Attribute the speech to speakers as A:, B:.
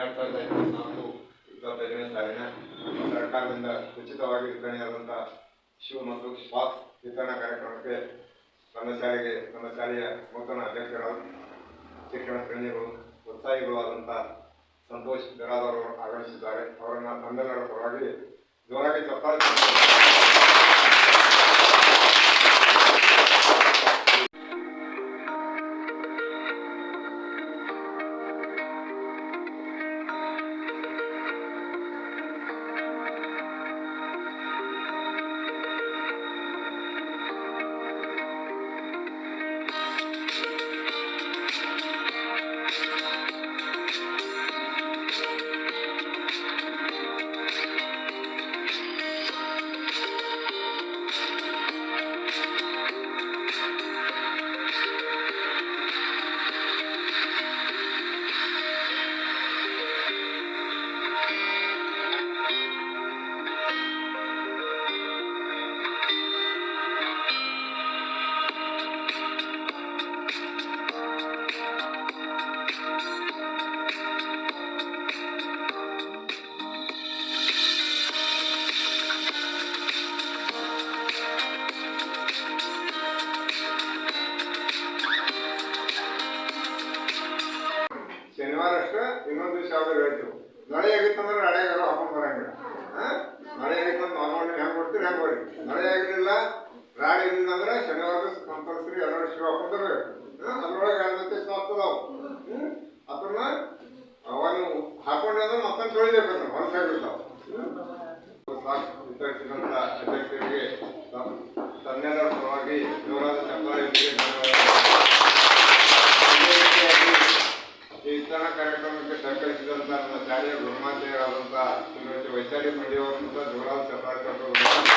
A: ಎರಡು ಸಾವಿರದ ನಾಲ್ಕು ಇಪ್ಪತ್ತೈದನೇ ಸಾಲಿನ ಸರ್ಕಾರದಿಂದ ಉಚಿತವಾಗಿ ವಿತರಣೆಯಾದಂಥ ಶಿವ ಮತ್ತು ಸ್ವಾಸ್ ವಿತರಣಾ ಕಾರ್ಯಕ್ರಮಕ್ಕೆ ನನ್ನ ಶಾಲೆಗೆ ನನ್ನ ಶಾಲೆಯ ನೂತನ ಅಧ್ಯಕ್ಷರು, ಶಿಕ್ಷಣ ಪ್ರೇಮಿಗಳು, ಉತ್ಸಾಹಿಗಳಾದಂಥ ಸಂತೋಷ್ ಗರಾದವರು ಆಗಮಿಸಿದ್ದಾರೆ. ಅವರನ್ನು ತಮ್ಮೆಲ್ಲರ ಪರವಾಗಿ ಜೋರಾಗಿ ಚಪ್ಪಾಳೆ ಅಷ್ಟೇ ಇನ್ನೊಂದು ದಿವಸ ಯಾವ್ದು ಹೇಳ್ತೀವಿ ಮಳೆ ಆಗಿತ್ತಂದ್ರೆ ನಾಳೆಗಾರು ಹಾಕೊಂಡ್ ಬರಂಗಿಲ್ಲ? ಮಳೆ ಆಗಿತ್ತಂದ್ರೆ ನಾರ್ಮಲ್ ಹೆಂಗ್ ಕೊಡ್ತೀರಿ ಹೆಂಗ್ ಬರ್ರಿ ಮಳೆ ಆಗಿರಲಿಲ್ಲ ರಾಡಿ ಇರಲಿಲ್ಲ ಅಂದ್ರೆ ಶನಿವಾರ ಕಂಪಲ್ಸರಿ ಎಲ್ಲರೂ ಶಿವ ಹಾಕೊಂಡ್ರೆ ಅದ್ರೊಳಗೆ ಎರಡು ಸಾಕ್ತದಾವು ಅದನ್ನ ಅವನು ಹಾಕೊಂಡೆ ಅಂದ್ರೆ ಮತ್ತೊಂದು ತೊಳಿಬೇಕು ಅಂದ್ರೆ ಹೊರಸಾಗಿರ್ತಾವ ಸಾಕು ವಿತರಿಸಿದಂತ ಅಧ್ಯಕ್ಷರಿಗೆ ತಮ್ಮ- ಪರವಾಗಿ ಜೋರಾದ ಚಪ್ಪಾಳೆಯೊಂದಿಗೆ ವಿತರಣಾ ಕಾರ್ಯಕ್ರಮಕ್ಕೆ ಸಹಕರಿಸಿದಂತಹ ನನ್ನ ಶಾಲೆಯ ಬ್ರಹ್ಮಾಚಾರ್ಯರಾದಂತಹ ಶ್ರೀಮತಿ ವೈಶಾಲಿ ಮಂಡಿಯವರನ್ನು ಸಹ ಜೋರಾದ ಚಪ್ಪಾಳೆ